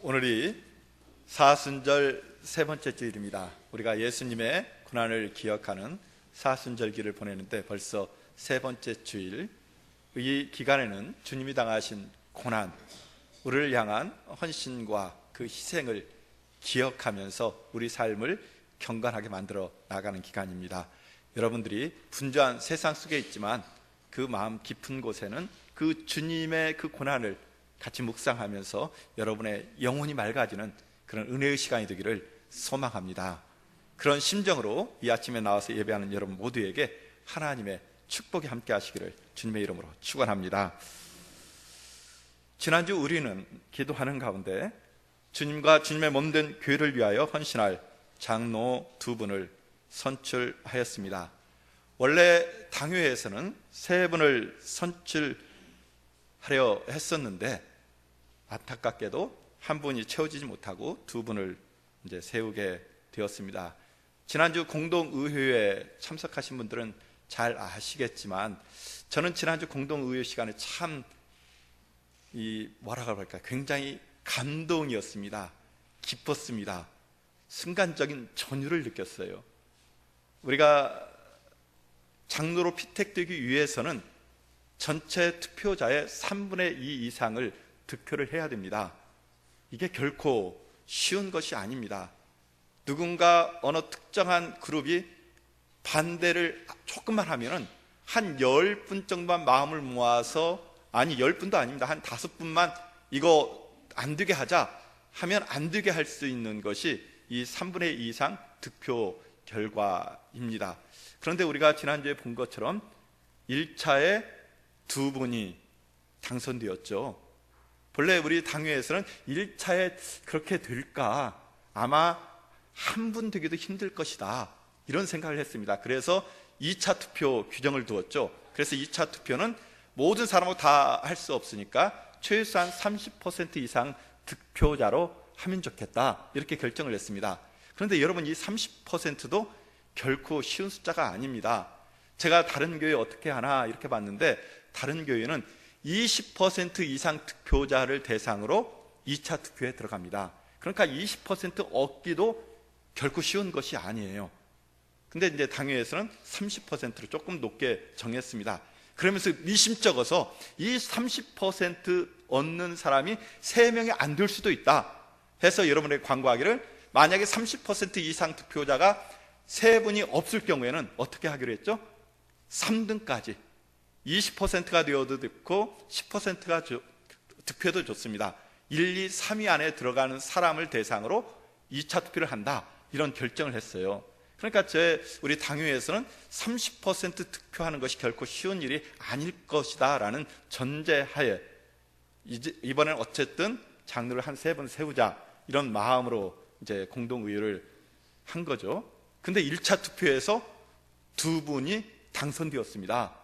오늘이 사순절 세 번째 주일입니다. 우리가 예수님의 고난을 기억하는 사순절기를 보내는데 벌써 세 번째 주일. 이 기간에는 주님이 당하신 고난, 우리를 향한 헌신과 그 희생을 기억하면서 우리 삶을 경건하게 만들어 나가는 기간입니다. 여러분들이 분주한 세상 속에 있지만 그 마음 깊은 곳에는 그 주님의 그 고난을 같이 묵상하면서 여러분의 영혼이 맑아지는 그런 은혜의 시간이 되기를 소망합니다. 그런 심정으로 이 아침에 나와서 예배하는 여러분 모두에게 하나님의 축복이 함께 하시기를 주님의 이름으로 축원합니다. 지난주 우리는 기도하는 가운데 주님과 주님의 몸된 교회를 위하여 헌신할 장로 두 분을 선출하였습니다. 원래 당회에서는 세 분을 선출하려 했었는데 안타깝게도 한 분이 채워지지 못하고 두 분을 이제 세우게 되었습니다. 지난주 공동의회에 참석하신 분들은 잘 아시겠지만 저는 지난주 공동의회 시간에 참 이 뭐라고 할까 굉장히 감동이었습니다. 기뻤습니다. 순간적인 전율을 느꼈어요. 우리가 장로로 피택되기 위해서는 전체 투표자의 3분의 2 이상을 득표를 해야 됩니다. 이게 결코 쉬운 것이 아닙니다. 누군가 어느 특정한 그룹이 반대를 조금만 하면은 한 10분 정도만 마음을 모아서 아니 10분도 아닙니다. 한 5분만 이거 안 되게 하자 하면 안 되게 할 수 있는 것이 이 3분의 2 이상 득표 결과입니다. 그런데 우리가 지난주에 본 것처럼 1차에 두 분이 당선되었죠. 본래 우리 당회에서는 1차에 그렇게 될까? 아마 한 분 되기도 힘들 것이다. 이런 생각을 했습니다. 그래서 2차 투표 규정을 두었죠. 그래서 2차 투표는 모든 사람하고 다 할 수 없으니까 최소한 30% 이상 득표자로 하면 좋겠다. 이렇게 결정을 했습니다. 그런데 여러분 이 30%도 결코 쉬운 숫자가 아닙니다. 제가 다른 교회 어떻게 하나 이렇게 봤는데 다른 교회는 20% 이상 득표자를 대상으로 2차 투표에 들어갑니다. 그러니까 20% 얻기도 결코 쉬운 것이 아니에요. 근데 이제 당회에서는 30%로 조금 높게 정했습니다. 그러면서 미심쩍어서 이 30% 얻는 사람이 3명이 안 될 수도 있다. 해서 여러분에게 광고하기를 만약에 30% 이상 득표자가 세 분이 없을 경우에는 어떻게 하기로 했죠? 3등까지 20%가 되어도 좋고 10%가 득표도 좋습니다. 1, 2, 3위 안에 들어가는 사람을 대상으로 2차 투표를 한다. 이런 결정을 했어요. 그러니까 제 우리 당회에서는 30% 득표하는 것이 결코 쉬운 일이 아닐 것이다라는 전제하에 이번엔 어쨌든 장르를 한 세 번 세우자 이런 마음으로 이제 공동의회를 한 거죠. 근데 1차 투표에서 두 분이 당선되었습니다.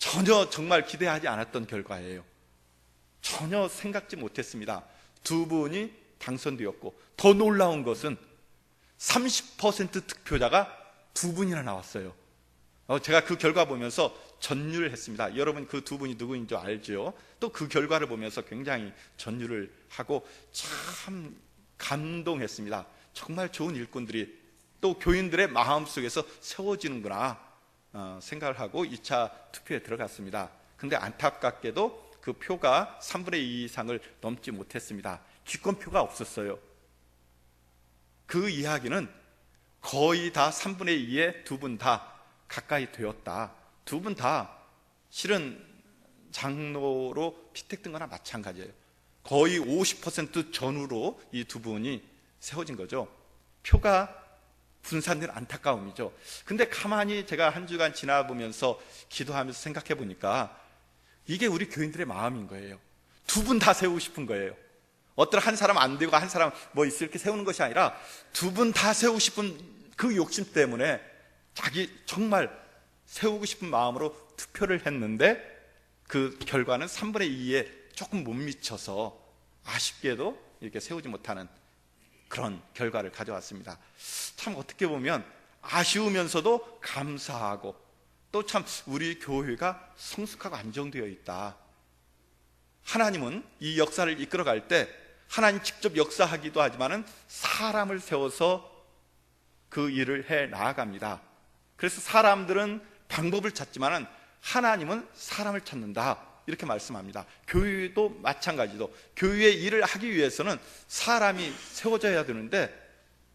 전혀 정말 기대하지 않았던 결과예요. 전혀 생각지 못했습니다. 두 분이 당선되었고 더 놀라운 것은 30% 득표자가 두 분이나 나왔어요. 어, 제가 그 결과 보면서 전율을 했습니다. 여러분 그 두 분이 누구인지 알죠? 또 그 결과를 보면서 굉장히 전율을 하고 참 감동했습니다. 정말 좋은 일꾼들이 또 교인들의 마음 속에서 세워지는구나 어, 생각을 하고 2차 투표에 들어갔습니다. 근데 안타깝게도 그 표가 3분의 2 이상을 넘지 못했습니다. 기권표가 없었어요. 그 이야기는 거의 다 3분의 2에 두 분 다 가까이 되었다. 두 분 다 실은 장로로 피택된 거나 마찬가지예요. 거의 50% 전후로 이 두 분이 세워진 거죠. 표가 분산된 안타까움이죠. 근데 가만히 제가 한 주간 지나보면서 기도하면서 생각해 보니까 이게 우리 교인들의 마음인 거예요. 두 분 다 세우고 싶은 거예요. 어떤 한 사람 안 되고 한 사람 뭐 있을 이렇게 세우는 것이 아니라 두 분 다 세우고 싶은 그 욕심 때문에 자기 정말 세우고 싶은 마음으로 투표를 했는데 그 결과는 3분의 2에 조금 못 미쳐서 아쉽게도 이렇게 세우지 못하는 그런 결과를 가져왔습니다. 참 어떻게 보면 아쉬우면서도 감사하고 또 참 우리 교회가 성숙하고 안정되어 있다. 하나님은 이 역사를 이끌어갈 때 하나님 직접 역사하기도 하지만은 사람을 세워서 그 일을 해 나아갑니다. 그래서 사람들은 방법을 찾지만은 하나님은 사람을 찾는다. 이렇게 말씀합니다. 교회도 마찬가지도 교회의 일을 하기 위해서는 사람이 세워져야 되는데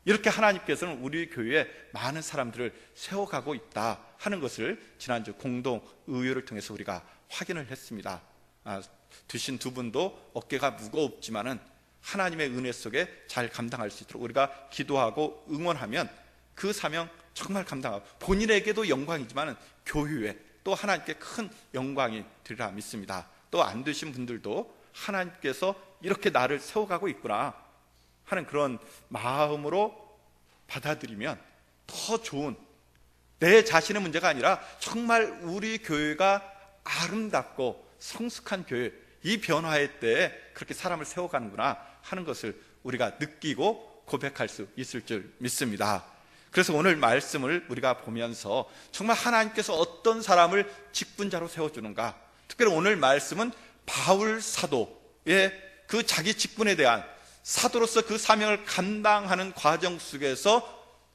이렇게 하나님께서는 우리 교회에 많은 사람들을 세워가고 있다 하는 것을 지난주 공동 의회를 통해서 우리가 확인을 했습니다. 아, 드신 두 분도 어깨가 무겁지만은 하나님의 은혜 속에 잘 감당할 수 있도록 우리가 기도하고 응원하면 그 사명 정말 감당하고 본인에게도 영광이지만은 교회에 또 하나님께 큰 영광이 되리라 믿습니다. 또 안 되신 분들도 하나님께서 이렇게 나를 세워가고 있구나 하는 그런 마음으로 받아들이면 더 좋은 내 자신의 문제가 아니라 정말 우리 교회가 아름답고 성숙한 교회 이 변화의 때에 그렇게 사람을 세워가는구나 하는 것을 우리가 느끼고 고백할 수 있을 줄 믿습니다. 그래서 오늘 말씀을 우리가 보면서 정말 하나님께서 어떤 사람을 직분자로 세워주는가 특별히 오늘 말씀은 바울 사도의 그 자기 직분에 대한 사도로서 그 사명을 감당하는 과정 속에서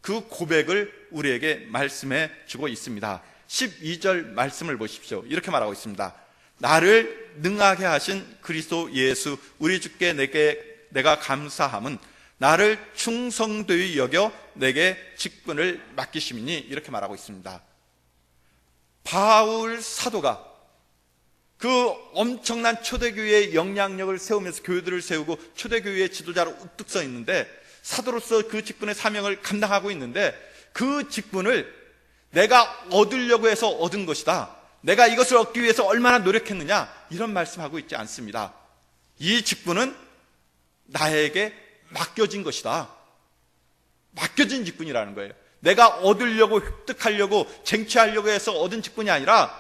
그 고백을 우리에게 말씀해 주고 있습니다. 12절 말씀을 보십시오. 이렇게 말하고 있습니다. 나를 능하게 하신 그리스도 예수 우리 주께 내게 내가 감사함은 나를 충성되이 여겨 내게 직분을 맡기심이니 이렇게 말하고 있습니다. 바울 사도가 그 엄청난 초대교회의 영향력을 세우면서 교회들을 세우고 초대교회의 지도자로 우뚝 서 있는데 사도로서 그 직분의 사명을 감당하고 있는데 그 직분을 내가 얻으려고 해서 얻은 것이다. 내가 이것을 얻기 위해서 얼마나 노력했느냐 이런 말씀하고 있지 않습니다. 이 직분은 나에게 맡겨진 것이다. 맡겨진 직분이라는 거예요. 내가 얻으려고 획득하려고 쟁취하려고 해서 얻은 직분이 아니라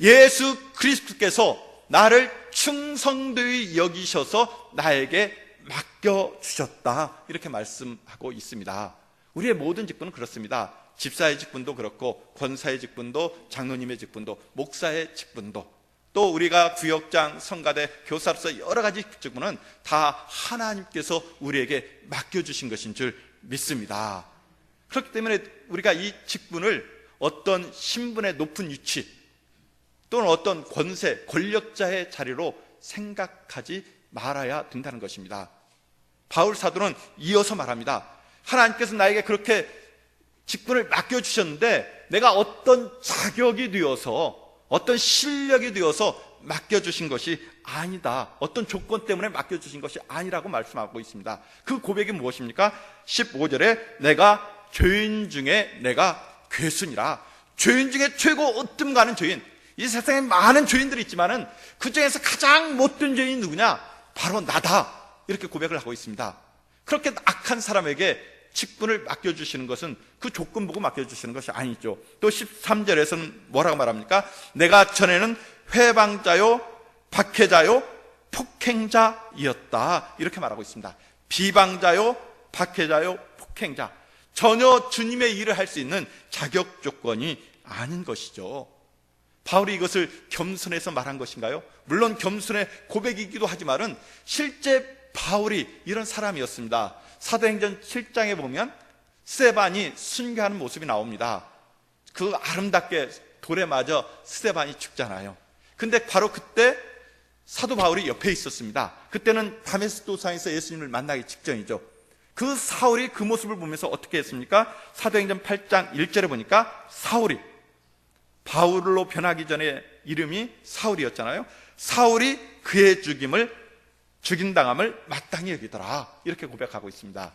예수 그리스도께서 나를 충성되이 여기셔서 나에게 맡겨 주셨다. 이렇게 말씀하고 있습니다. 우리의 모든 직분은 그렇습니다. 집사의 직분도 그렇고 권사의 직분도 장로님의 직분도 목사의 직분도 또 우리가 구역장, 성가대, 교사로서 여러 가지 직분은 다 하나님께서 우리에게 맡겨주신 것인 줄 믿습니다. 그렇기 때문에 우리가 이 직분을 어떤 신분의 높은 위치 또는 어떤 권세, 권력자의 자리로 생각하지 말아야 된다는 것입니다. 바울 사도는 이어서 말합니다. 하나님께서 나에게 그렇게 직분을 맡겨주셨는데 내가 어떤 자격이 되어서 어떤 실력이 되어서 맡겨주신 것이 아니다. 어떤 조건 때문에 맡겨주신 것이 아니라고 말씀하고 있습니다. 그 고백이 무엇입니까? 15절에 내가 죄인 중에 내가 괴순이라. 죄인 중에 최고 으뜸 가는 죄인. 이 세상에 많은 죄인들이 있지만은 그 중에서 가장 못된 죄인이 누구냐? 바로 나다. 이렇게 고백을 하고 있습니다. 그렇게 악한 사람에게 직분을 맡겨주시는 것은 그 조건 보고 맡겨주시는 것이 아니죠. 또 13절에서는 뭐라고 말합니까? 내가 전에는 회방자요, 박해자요, 폭행자이었다. 이렇게 말하고 있습니다. 비방자요, 박해자요, 폭행자. 전혀 주님의 일을 할 수 있는 자격 조건이 아닌 것이죠. 바울이 이것을 겸손해서 말한 것인가요? 물론 겸손의 고백이기도 하지만은 실제 바울이 이런 사람이었습니다. 사도행전 7장에 보면 스테반이 순교하는 모습이 나옵니다. 그 아름답게 돌에 맞아 스테반이 죽잖아요. 근데 바로 그때 사도 바울이 옆에 있었습니다. 그때는 다메스 도상에서 예수님을 만나기 직전이죠. 그 사울이 그 모습을 보면서 어떻게 했습니까? 사도행전 8장 1절에 보니까 사울이 바울로 변하기 전에 이름이 사울이었잖아요. 사울이 그의 죽임을 죽인 당함을 마땅히 여기더라. 이렇게 고백하고 있습니다.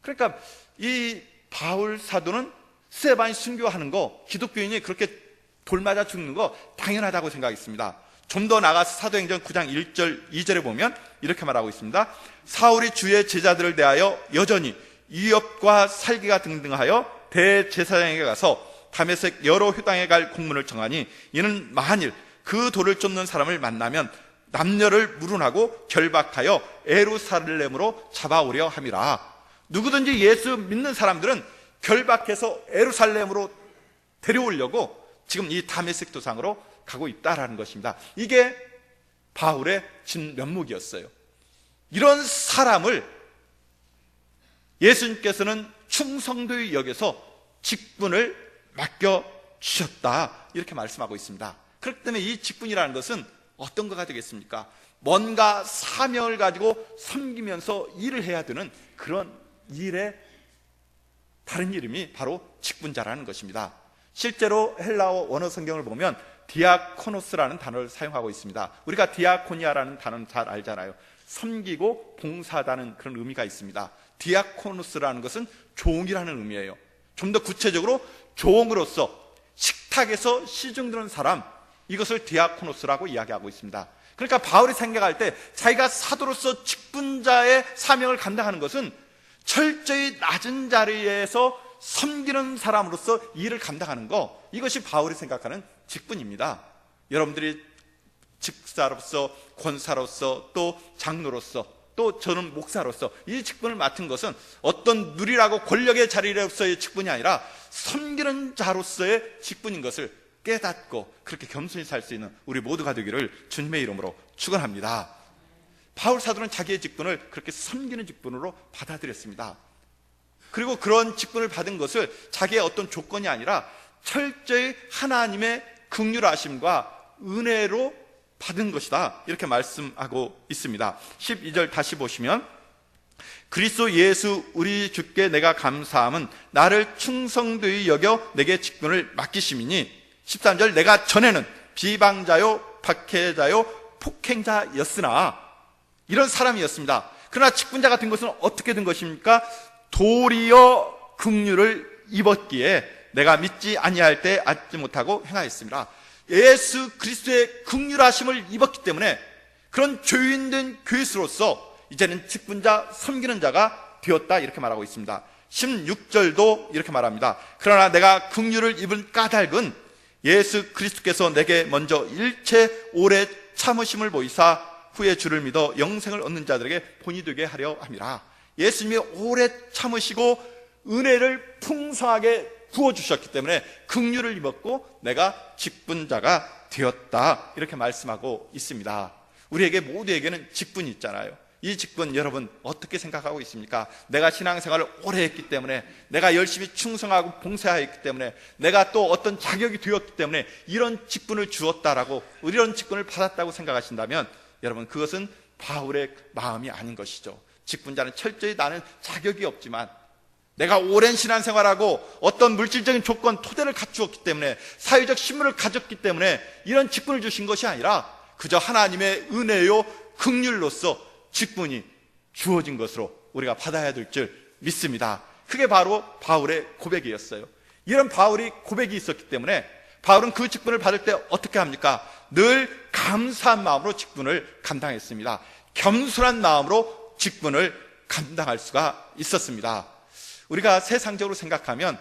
그러니까 이 바울 사도는 스테반이 순교하는 거, 기독교인이 그렇게 돌맞아 죽는 거 당연하다고 생각했습니다. 좀 더 나가서 사도행전 9장 1절, 2절에 보면 이렇게 말하고 있습니다. 사울이 주의 제자들을 대하여 여전히 위협과 살기가 등등하여 대제사장에게 가서 담에색 여러 휴당에 갈 공문을 정하니 이는 만일 그 돌을 쫓는 사람을 만나면 남녀를 물은하고 결박하여 에루살렘으로 잡아오려 함이라. 누구든지 예수 믿는 사람들은 결박해서 에루살렘으로 데려오려고 지금 이 다메섹 도상으로 가고 있다라는 것입니다. 이게 바울의 진 면목이었어요. 이런 사람을 예수님께서는 충성도의 역에서 직분을 맡겨 주셨다. 이렇게 말씀하고 있습니다. 그렇기 때문에 이 직분이라는 것은 어떤 거가 되겠습니까? 뭔가 사명을 가지고 섬기면서 일을 해야 되는 그런 일의 다른 이름이 바로 직분자라는 것입니다. 실제로 헬라어 원어 성경을 보면 디아코노스라는 단어를 사용하고 있습니다. 우리가 디아코니아라는 단어는 잘 알잖아요. 섬기고 봉사하다는 그런 의미가 있습니다. 디아코노스라는 것은 종이라는 의미예요. 좀 더 구체적으로 종으로서 식탁에서 시중 드는 사람 이것을 디아코노스라고 이야기하고 있습니다. 그러니까 바울이 생각할 때 자기가 사도로서 직분자의 사명을 감당하는 것은 철저히 낮은 자리에서 섬기는 사람으로서 일을 감당하는 거 이것이 바울이 생각하는 직분입니다. 여러분들이 직사로서 권사로서 또 장로로서 또 저는 목사로서 이 직분을 맡은 것은 어떤 누리라고 권력의 자리로서의 직분이 아니라 섬기는 자로서의 직분인 것을 깨닫고 그렇게 겸손히 살 수 있는 우리 모두가 되기를 주님의 이름으로 축원합니다. 바울 사도는 자기의 직분을 그렇게 섬기는 직분으로 받아들였습니다. 그리고 그런 직분을 받은 것을 자기의 어떤 조건이 아니라 철저히 하나님의 극률하심과 은혜로 받은 것이다. 이렇게 말씀하고 있습니다. 12절 다시 보시면 그리스도 예수 우리 주께 내가 감사함은 나를 충성되이 여겨 내게 직분을 맡기심이니 13절 내가 전에는 비방자요 박해자요 폭행자였으나 이런 사람이었습니다. 그러나 직분자가 된 것은 어떻게 된 것입니까? 도리어 긍휼을 입었기에 내가 믿지 아니할 때 앉지 못하고 행하였습니다. 예수 그리스도의 긍휼하심을 입었기 때문에 그런 죄인된 괴수로서 이제는 직분자 섬기는 자가 되었다 이렇게 말하고 있습니다. 16절도 이렇게 말합니다. 그러나 내가 긍휼을 입은 까닭은 예수 그리스도께서 내게 먼저 일체 오래 참으심을 보이사 후에 주를 믿어 영생을 얻는 자들에게 본이 되게 하려 함이라. 예수님이 오래 참으시고 은혜를 풍성하게 부어 주셨기 때문에 긍휼을 입었고 내가 직분자가 되었다 이렇게 말씀하고 있습니다. 우리에게 모두에게는 직분이 있잖아요. 이 직분 여러분 어떻게 생각하고 있습니까? 내가 신앙생활을 오래 했기 때문에 내가 열심히 충성하고 봉사했기 때문에 내가 또 어떤 자격이 되었기 때문에 이런 직분을 주었다라고 이런 직분을 받았다고 생각하신다면 여러분 그것은 바울의 마음이 아닌 것이죠. 직분자는 철저히 나는 자격이 없지만 내가 오랜 신앙생활하고 어떤 물질적인 조건, 토대를 갖추었기 때문에 사회적 신문을 가졌기 때문에 이런 직분을 주신 것이 아니라 그저 하나님의 은혜요 극률로서 직분이 주어진 것으로 우리가 받아야 될 줄 믿습니다. 그게 바로 바울의 고백이었어요. 이런 바울이 고백이 있었기 때문에 바울은 그 직분을 받을 때 어떻게 합니까? 늘 감사한 마음으로 직분을 감당했습니다. 겸손한 마음으로 직분을 감당할 수가 있었습니다. 우리가 세상적으로 생각하면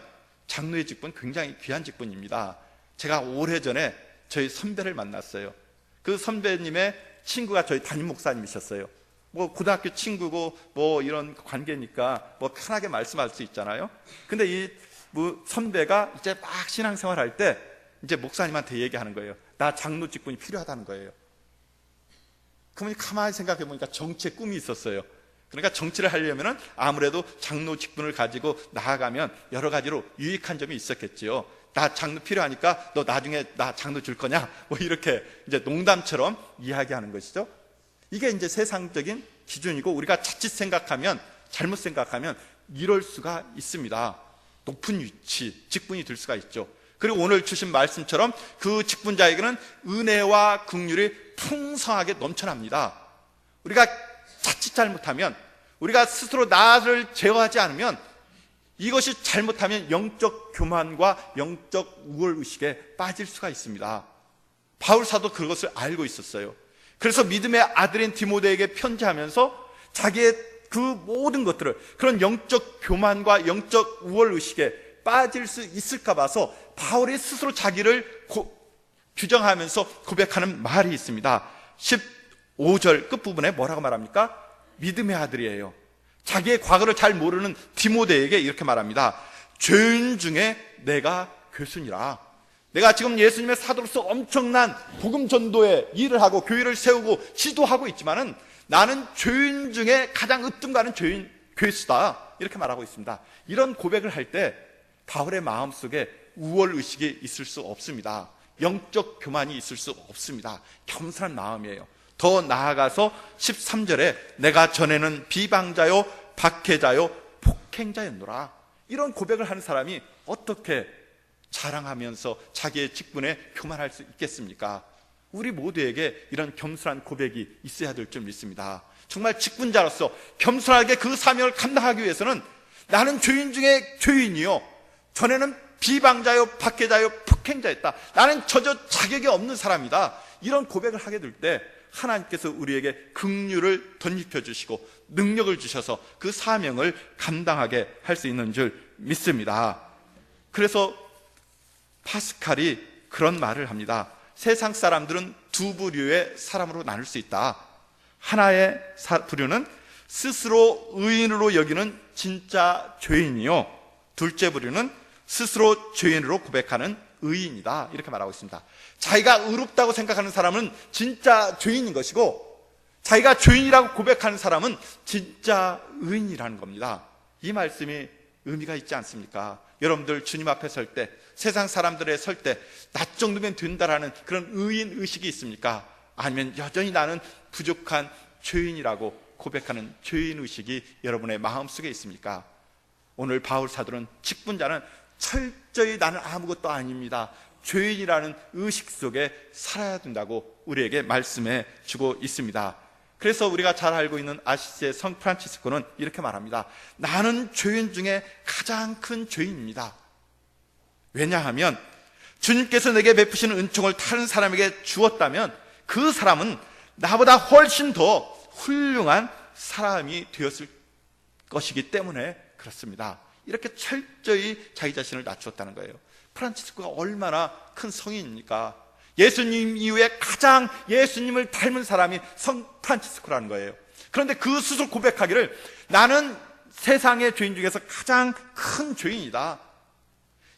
장로의 직분 굉장히 귀한 직분입니다. 제가 오래전에 저희 선배를 만났어요. 그 선배님의 친구가 저희 담임 목사님이셨어요. 뭐 고등학교 친구고 뭐 이런 관계니까 뭐 편하게 말씀할 수 있잖아요. 근데 이뭐 선배가 이제 막 신앙생활 할 때 이제 목사님한테 얘기하는 거예요. 나 장로 직분이 필요하다는 거예요. 그러면 가만히 생각해 보니까 정치의 꿈이 있었어요. 그러니까 정치를 하려면은 아무래도 장로 직분을 가지고 나아가면 여러 가지로 유익한 점이 있었겠지요. 나 장로 필요하니까 너 나중에 나 장로 줄 거냐? 뭐 이렇게 이제 농담처럼 이야기하는 것이죠. 이게 이제 세상적인 기준이고 우리가 자칫 생각하면 잘못 생각하면 이럴 수가 있습니다. 높은 위치, 직분이 될 수가 있죠. 그리고 오늘 주신 말씀처럼 그 직분자에게는 은혜와 긍휼이 풍성하게 넘쳐납니다. 우리가 자칫 잘못하면 우리가 스스로 나를 제어하지 않으면 이것이 잘못하면 영적 교만과 영적 우월 의식에 빠질 수가 있습니다. 바울 사도 그것을 알고 있었어요. 그래서 믿음의 아들인 디모데에게 편지하면서 자기의 그 모든 것들을 그런 영적 교만과 영적 우월 의식에 빠질 수 있을까 봐서 바울이 스스로 자기를 고, 규정하면서 고백하는 말이 있습니다. 5절 끝부분에 뭐라고 말합니까? 믿음의 아들이에요. 자기의 과거를 잘 모르는 디모데에게 이렇게 말합니다. 죄인 중에 내가 교순이라. 내가 지금 예수님의 사도로서 엄청난 복음 전도에 일을 하고 교회를 세우고 지도하고 있지만은 나는 죄인 중에 가장 으뜸가는 죄인 괴수다 이렇게 말하고 있습니다. 이런 고백을 할 때 바울의 마음 속에 우월 의식이 있을 수 없습니다. 영적 교만이 있을 수 없습니다. 겸손한 마음이에요. 더 나아가서 13절에 내가 전에는 비방자요 박해자요 폭행자였노라. 이런 고백을 하는 사람이 어떻게 자랑하면서 자기의 직분에 교만할 수 있겠습니까? 우리 모두에게 이런 겸손한 고백이 있어야 될 줄 믿습니다. 정말 직분자로서 겸손하게 그 사명을 감당하기 위해서는 나는 죄인 중에 죄인이요. 전에는 비방자요, 박해자요, 폭행자였다. 나는 저저 자격이 없는 사람이다. 이런 고백을 하게 될 때 하나님께서 우리에게 긍휼을 덧입혀 주시고 능력을 주셔서 그 사명을 감당하게 할 수 있는 줄 믿습니다. 그래서 파스칼이 그런 말을 합니다. 세상 사람들은 두 부류의 사람으로 나눌 수 있다. 하나의 사- 부류는 스스로 의인으로 여기는 진짜 죄인이요. 둘째 부류는 스스로 죄인으로 고백하는 의인이다. 이렇게 말하고 있습니다. 자기가 의롭다고 생각하는 사람은 진짜 죄인인 것이고, 자기가 죄인이라고 고백하는 사람은 진짜 의인이라는 겁니다. 이 말씀이 의미가 있지 않습니까? 여러분들 주님 앞에 설 때, 세상 사람들에 설 때, 나 정도면 된다라는 그런 의인 의식이 있습니까? 아니면 여전히 나는 부족한 죄인이라고 고백하는 죄인 의식이 여러분의 마음 속에 있습니까? 오늘 바울 사도는 직분자는 철저히 나는 아무것도 아닙니다. 죄인이라는 의식 속에 살아야 된다고 우리에게 말씀해 주고 있습니다. 그래서 우리가 잘 알고 있는 아시스의 성 프란치스코는 이렇게 말합니다. 나는 죄인 중에 가장 큰 죄인입니다. 왜냐하면 주님께서 내게 베푸시는 은총을 다른 사람에게 주었다면 그 사람은 나보다 훨씬 더 훌륭한 사람이 되었을 것이기 때문에 그렇습니다. 이렇게 철저히 자기 자신을 낮추었다는 거예요. 프란치스코가 얼마나 큰 성인입니까? 예수님 이후에 가장 예수님을 닮은 사람이 성 프란치스코라는 거예요. 그런데 그 스스로 고백하기를 나는 세상의 죄인 중에서 가장 큰 죄인이다.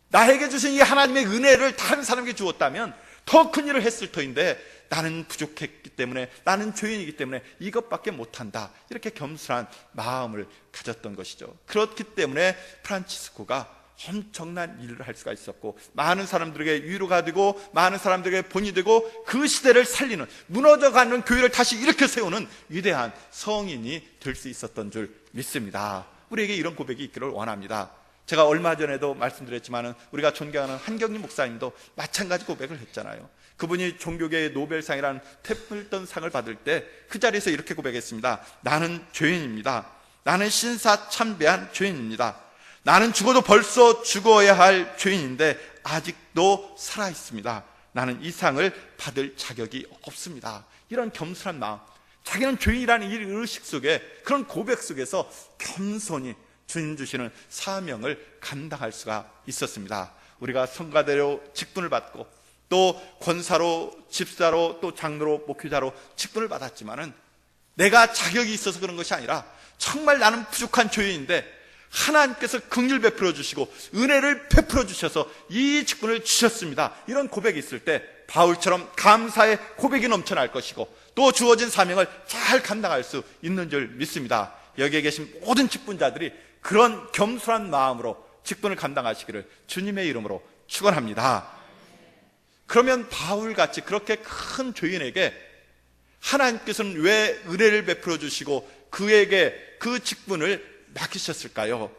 나에게 주신 이 하나님의 은혜를 다른 사람에게 주었다면 더 큰 일을 했을 터인데 나는 부족했기 때문에 나는 죄인이기 때문에 이것밖에 못한다. 이렇게 겸손한 마음을 가졌던 것이죠. 그렇기 때문에 프란치스코가 엄청난 일을 할 수가 있었고 많은 사람들에게 위로가 되고 많은 사람들에게 본이 되고 그 시대를 살리는 무너져가는 교회를 다시 일으켜 세우는 위대한 성인이 될 수 있었던 줄 믿습니다. 우리에게 이런 고백이 있기를 원합니다. 제가 얼마 전에도 말씀드렸지만은 우리가 존경하는 한경림 목사님도 마찬가지 고백을 했잖아요. 그분이 종교계의 노벨상이라는 태플턴 상을 받을 때 그 자리에서 이렇게 고백했습니다. 나는 죄인입니다. 나는 신사 참배한 죄인입니다. 나는 죽어도 벌써 죽어야 할 죄인인데 아직도 살아 있습니다. 나는 이 상을 받을 자격이 없습니다. 이런 겸손한 마음, 자기는 죄인이라는 이 의식 속에 그런 고백 속에서 겸손히 주님 주시는 사명을 감당할 수가 있었습니다. 우리가 성가대로 직분을 받고 또 권사로 집사로 또 장로로 목회자로 직분을 받았지만은 내가 자격이 있어서 그런 것이 아니라 정말 나는 부족한 죄인인데 하나님께서 긍휼 베풀어 주시고 은혜를 베풀어 주셔서 이 직분을 주셨습니다. 이런 고백이 있을 때 바울처럼 감사의 고백이 넘쳐날 것이고 또 주어진 사명을 잘 감당할 수 있는 줄 믿습니다. 여기에 계신 모든 직분자들이 그런 겸손한 마음으로 직분을 감당하시기를 주님의 이름으로 축원합니다. 그러면 바울같이 그렇게 큰 죄인에게 하나님께서는 왜 은혜를 베풀어 주시고 그에게 그 직분을 맡기셨을까요?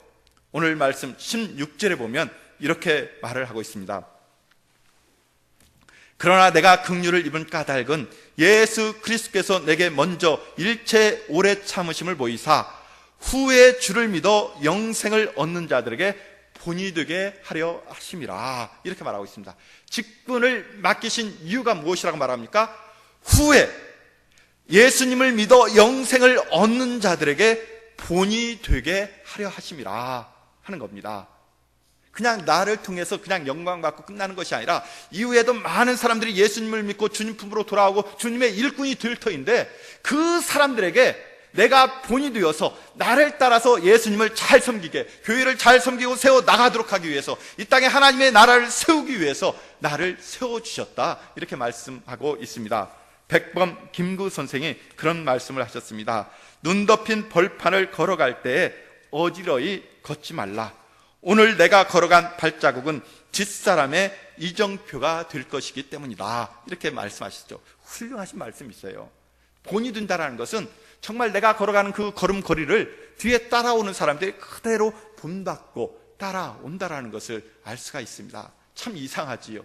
오늘 말씀 16절에 보면 이렇게 말을 하고 있습니다. 그러나 내가 긍휼을 입은 까닭은 예수 그리스도께서 내게 먼저 일체 오래 참으심을 보이사 후에 주를 믿어 영생을 얻는 자들에게 본이 되게 하려 하심이라 이렇게 말하고 있습니다. 직분을 맡기신 이유가 무엇이라고 말합니까? 후에 예수님을 믿어 영생을 얻는 자들에게 본이 되게 하려 하심이라 하는 겁니다. 그냥 나를 통해서 그냥 영광 받고 끝나는 것이 아니라 이후에도 많은 사람들이 예수님을 믿고 주님 품으로 돌아오고 주님의 일꾼이 될 터인데 그 사람들에게 내가 본이 되어서 나를 따라서 예수님을 잘 섬기게 교회를 잘 섬기고 세워 나가도록 하기 위해서 이 땅에 하나님의 나라를 세우기 위해서 나를 세워 주셨다 이렇게 말씀하고 있습니다. 백범 김구 선생이 그런 말씀을 하셨습니다. 눈 덮인 벌판을 걸어갈 때에 어지러이 걷지 말라. 오늘 내가 걸어간 발자국은 뒷사람의 이정표가 될 것이기 때문이다. 이렇게 말씀하시죠. 훌륭하신 말씀이 있어요. 본이 된다라는 것은 정말 내가 걸어가는 그 걸음걸이를 뒤에 따라오는 사람들이 그대로 본받고 따라온다라는 것을 알 수가 있습니다. 참 이상하지요.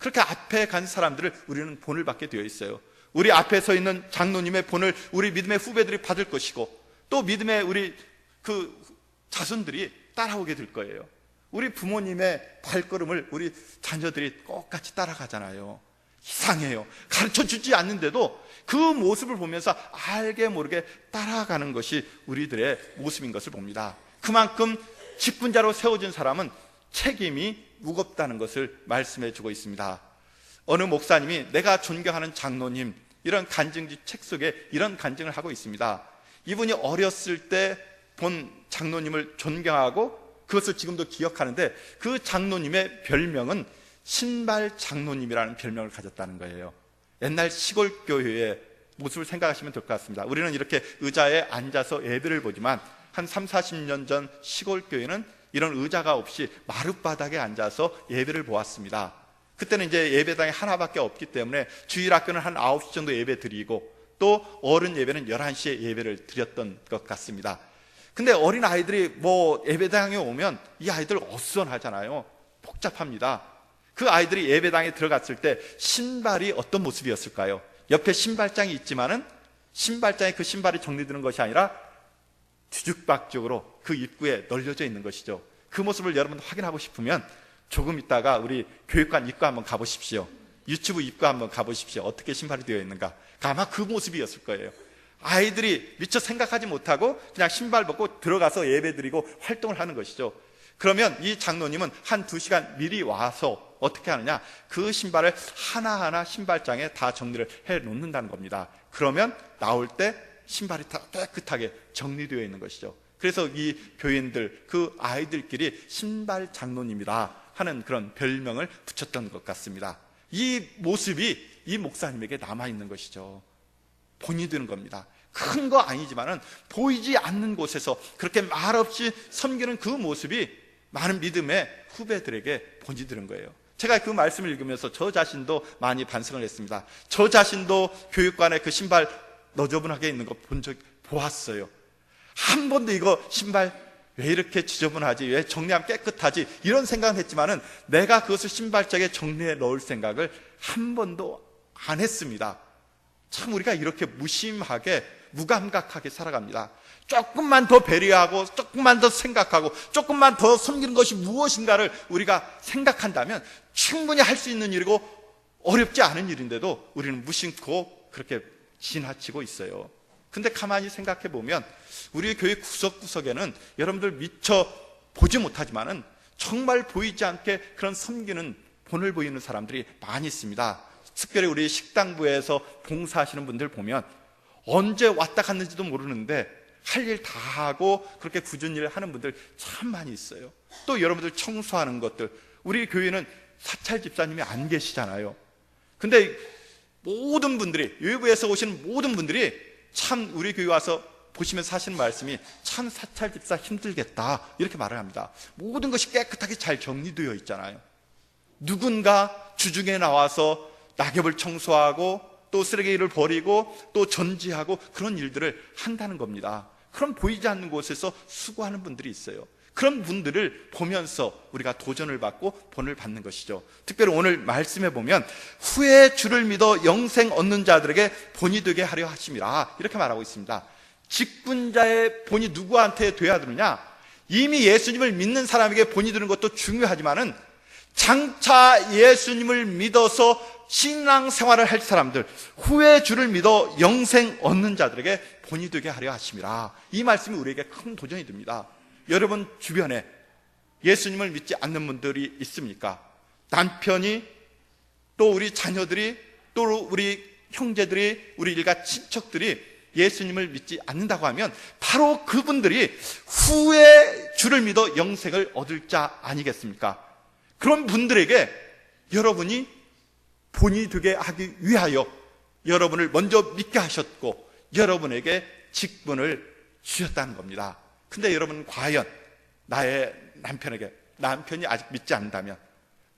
그렇게 앞에 간 사람들을 우리는 본을 받게 되어 있어요. 우리 앞에 서 있는 장로님의 본을 우리 믿음의 후배들이 받을 것이고 또 믿음의 우리 그 자손들이 따라오게 될 거예요. 우리 부모님의 발걸음을 우리 자녀들이 똑같이 따라가잖아요. 이상해요. 가르쳐 주지 않는데도 그 모습을 보면서 알게 모르게 따라가는 것이 우리들의 모습인 것을 봅니다. 그만큼 직분자로 세워진 사람은 책임이 무겁다는 것을 말씀해 주고 있습니다. 어느 목사님이 내가 존경하는 장로님 이런 간증지 책 속에 이런 간증을 하고 있습니다. 이분이 어렸을 때 본 장로님을 존경하고 그것을 지금도 기억하는데 그 장로님의 별명은 신발 장로님이라는 별명을 가졌다는 거예요. 옛날 시골 교회의 모습을 생각하시면 될 것 같습니다. 우리는 이렇게 의자에 앉아서 예배를 보지만 한 3, 40년 전 시골 교회는 이런 의자가 없이 마룻바닥에 앉아서 예배를 보았습니다. 그때는 이제 예배당이 하나밖에 없기 때문에 주일 학교는 한 9시 정도 예배 드리고 또 어른 예배는 11시에 예배를 드렸던 것 같습니다. 근데 어린 아이들이 뭐 예배당에 오면 이 아이들 어수선하잖아요. 복잡합니다. 그 아이들이 예배당에 들어갔을 때 신발이 어떤 모습이었을까요? 옆에 신발장이 있지만은 신발장에 그 신발이 정리되는 것이 아니라 뒤죽박죽으로 그 입구에 널려져 있는 것이죠. 그 모습을 여러분 확인하고 싶으면 조금 있다가 우리 교육관 입구 한번 가보십시오. 유튜브 입구 한번 가보십시오. 어떻게 신발이 되어 있는가. 아마 그 모습이었을 거예요. 아이들이 미처 생각하지 못하고 그냥 신발 벗고 들어가서 예배 드리고 활동을 하는 것이죠. 그러면 이 장로님은 한 두 시간 미리 와서 어떻게 하느냐? 그 신발을 하나하나 신발장에 다 정리를 해 놓는다는 겁니다. 그러면 나올 때 신발이 다 깨끗하게 정리되어 있는 것이죠. 그래서 이 교인들, 그 아이들끼리 신발 장로님이라 하는 그런 별명을 붙였던 것 같습니다. 이 모습이 이 목사님에게 남아있는 것이죠. 본이 되는 겁니다. 큰 거 아니지만은 보이지 않는 곳에서 그렇게 말없이 섬기는 그 모습이 많은 믿음의 후배들에게 본이 되는 거예요. 제가 그 말씀을 읽으면서 저 자신도 많이 반성을 했습니다. 저 자신도 교육관에 그 신발 너저분하게 있는 거 본 적 보았어요. 한 번도 이거 신발 왜 이렇게 지저분하지? 왜 정리하면 깨끗하지? 이런 생각을 했지만은 내가 그것을 신발장에 정리해 넣을 생각을 한 번도 안 했습니다. 참 우리가 이렇게 무심하게 무감각하게 살아갑니다. 조금만 더 배려하고 조금만 더 생각하고 조금만 더 섬기는 것이 무엇인가를 우리가 생각한다면 충분히 할 수 있는 일이고 어렵지 않은 일인데도 우리는 무심코 그렇게 지나치고 있어요. 근데 가만히 생각해 보면 우리 교회 구석구석에는 여러분들 미처 보지 못하지만은 정말 보이지 않게 그런 섬기는 본을 보이는 사람들이 많이 있습니다. 특별히 우리 식당부에서 봉사하시는 분들 보면 언제 왔다 갔는지도 모르는데 할 일 다 하고 그렇게 굳은 일을 하는 분들 참 많이 있어요. 또 여러분들 청소하는 것들 우리 교회는 사찰 집사님이 안 계시잖아요. 근데 모든 분들이 외부에서 오시는 모든 분들이 참 우리 교회 와서 보시면서 하시는 말씀이 참 사찰 집사 힘들겠다 이렇게 말을 합니다. 모든 것이 깨끗하게 잘 정리되어 있잖아요. 누군가 주중에 나와서 낙엽을 청소하고 또 쓰레기를 버리고 또 전지하고 그런 일들을 한다는 겁니다. 그럼 보이지 않는 곳에서 수고하는 분들이 있어요. 그런 분들을 보면서 우리가 도전을 받고 본을 받는 것이죠. 특별히 오늘 말씀해 보면 후에 주를 믿어 영생 얻는 자들에게 본이 되게 하려 하심이라 이렇게 말하고 있습니다. 직분자의 본이 누구한테 돼야 되느냐? 이미 예수님을 믿는 사람에게 본이 되는 것도 중요하지만은 장차 예수님을 믿어서 신앙 생활을 할 사람들, 후에 주를 믿어 영생 얻는 자들에게 본이 되게 하려 하심이라. 이 말씀이 우리에게 큰 도전이 됩니다. 여러분 주변에 예수님을 믿지 않는 분들이 있습니까? 남편이 또 우리 자녀들이 또 우리 형제들이 우리 일가 친척들이 예수님을 믿지 않는다고 하면 바로 그분들이 후에 주를 믿어 영생을 얻을 자 아니겠습니까? 그런 분들에게 여러분이 본이 되게 하기 위하여 여러분을 먼저 믿게 하셨고 여러분에게 직분을 주셨다는 겁니다. 근데 여러분 과연 나의 남편에게 남편이 아직 믿지 않는다면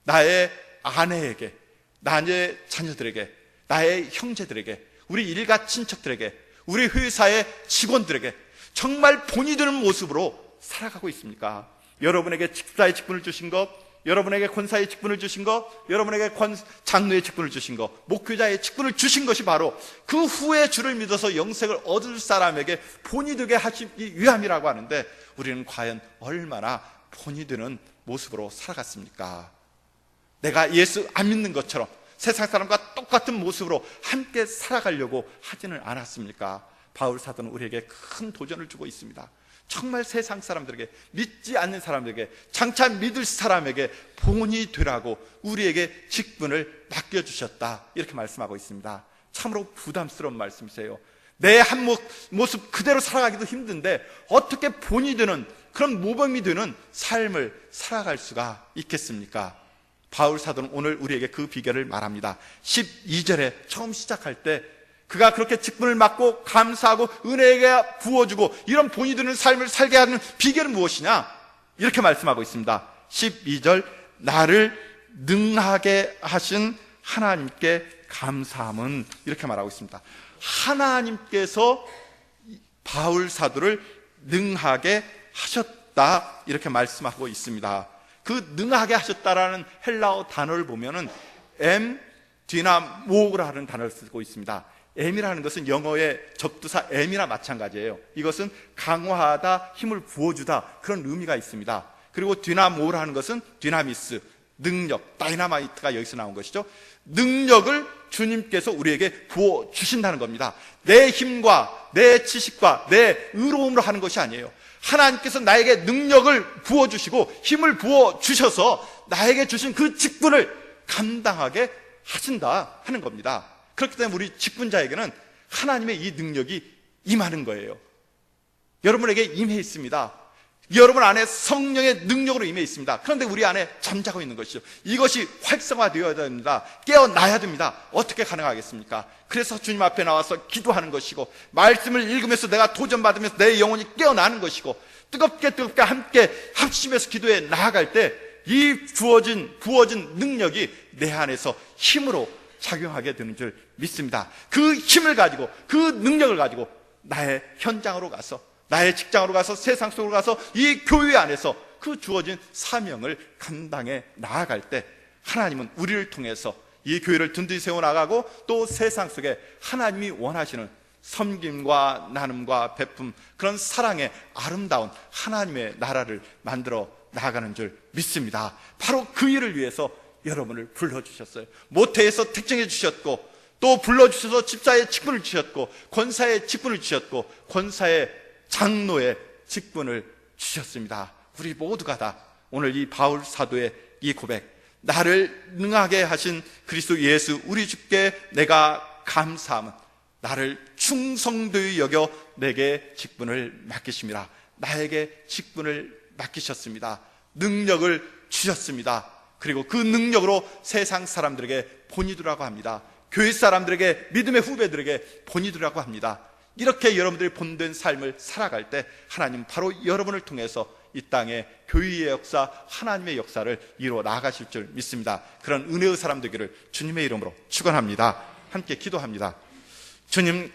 나의 아내에게 나의 자녀들에게 나의 형제들에게 우리 일가 친척들에게 우리 회사의 직원들에게 정말 본이 되는 모습으로 살아가고 있습니까? 여러분에게 직사의 직분을 주신 것, 여러분에게 권사의 직분을 주신 것, 여러분에게 권 장로의 직분을 주신 것, 목회자의 직분을 주신 것이 바로 그 후에 주를 믿어서 영생을 얻을 사람에게 본이 되게 하시기 위함이라고 하는데 우리는 과연 얼마나 본이 되는 모습으로 살아갔습니까? 내가 예수 안 믿는 것처럼 세상 사람과 똑같은 모습으로 함께 살아가려고 하지는 않았습니까? 바울 사도는 우리에게 큰 도전을 주고 있습니다. 정말 세상 사람들에게 믿지 않는 사람들에게 장차 믿을 사람에게 본이 되라고 우리에게 직분을 맡겨 주셨다. 이렇게 말씀하고 있습니다. 참으로 부담스러운 말씀이세요. 내 한 모습 그대로 살아가기도 힘든데 어떻게 본이 되는 그런 모범이 되는 삶을 살아갈 수가 있겠습니까? 바울 사도는 오늘 우리에게 그 비결을 말합니다. 12절에 처음 시작할 때 그가 그렇게 직분을 맡고 감사하고 은혜에게 부어주고 이런 본이 드는 삶을 살게 하는 비결은 무엇이냐? 이렇게 말씀하고 있습니다. 12절 나를 능하게 하신 하나님께 감사함은 이렇게 말하고 있습니다. 하나님께서 바울 사도를 능하게 하셨다 이렇게 말씀하고 있습니다. 그 능하게 하셨다라는 헬라어 단어를 보면은 M 디나모라는 단어를 쓰고 있습니다. M이라는 것은 영어의 접두사 M이나 마찬가지예요. 이것은 강화하다, 힘을 부어주다 그런 의미가 있습니다. 그리고 디나모라는 것은 디나미스, 능력, 다이나마이트가 여기서 나온 것이죠. 능력을 주님께서 우리에게 부어 주신다는 겁니다. 내 힘과 내 지식과 내 의로움으로 하는 것이 아니에요. 하나님께서 나에게 능력을 부어 주시고 힘을 부어 주셔서 나에게 주신 그 직분을 감당하게 하신다 하는 겁니다. 그렇기 때문에 우리 직분자에게는 하나님의 이 능력이 임하는 거예요. 여러분에게 임해 있습니다. 여러분 안에 성령의 능력으로 임해 있습니다. 그런데 우리 안에 잠자고 있는 것이죠. 이것이 활성화되어야 됩니다. 깨어나야 됩니다. 어떻게 가능하겠습니까? 그래서 주님 앞에 나와서 기도하는 것이고, 말씀을 읽으면서 내가 도전받으면서 내 영혼이 깨어나는 것이고, 뜨겁게 뜨겁게 함께 합심해서 기도에 나아갈 때, 이 주어진, 부어진 능력이 내 안에서 힘으로 작용하게 되는 줄 믿습니다. 그 힘을 가지고, 그 능력을 가지고, 나의 현장으로 가서, 나의 직장으로 가서 세상 속으로 가서 이 교회 안에서 그 주어진 사명을 감당해 나아갈 때 하나님은 우리를 통해서 이 교회를 든든히 세워 나가고 또 세상 속에 하나님이 원하시는 섬김과 나눔과 베품 그런 사랑의 아름다운 하나님의 나라를 만들어 나가는 줄 믿습니다. 바로 그 일을 위해서 여러분을 불러주셨어요. 모태에서 택정해 주셨고 또 불러주셔서 집사의 직분을 주셨고 권사의 직분을 주셨고 권사의 장로의 직분을 주셨습니다. 우리 모두가 다 오늘 이 바울 사도의 이 고백, 나를 능하게 하신 그리스도 예수 우리 주께 내가 감사함은 나를 충성되이 여겨 내게 직분을 맡기십니다. 나에게 직분을 맡기셨습니다. 능력을 주셨습니다. 그리고 그 능력으로 세상 사람들에게 본이두라고 합니다. 교회 사람들에게 믿음의 후배들에게 본이두라고 합니다. 이렇게 여러분들이 본된 삶을 살아갈 때 하나님 바로 여러분을 통해서 이 땅에 교회의 역사, 하나님의 역사를 이루어 나가실 줄 믿습니다. 그런 은혜의 사람 되기를 주님의 이름으로 축원합니다. 함께 기도합니다. 주님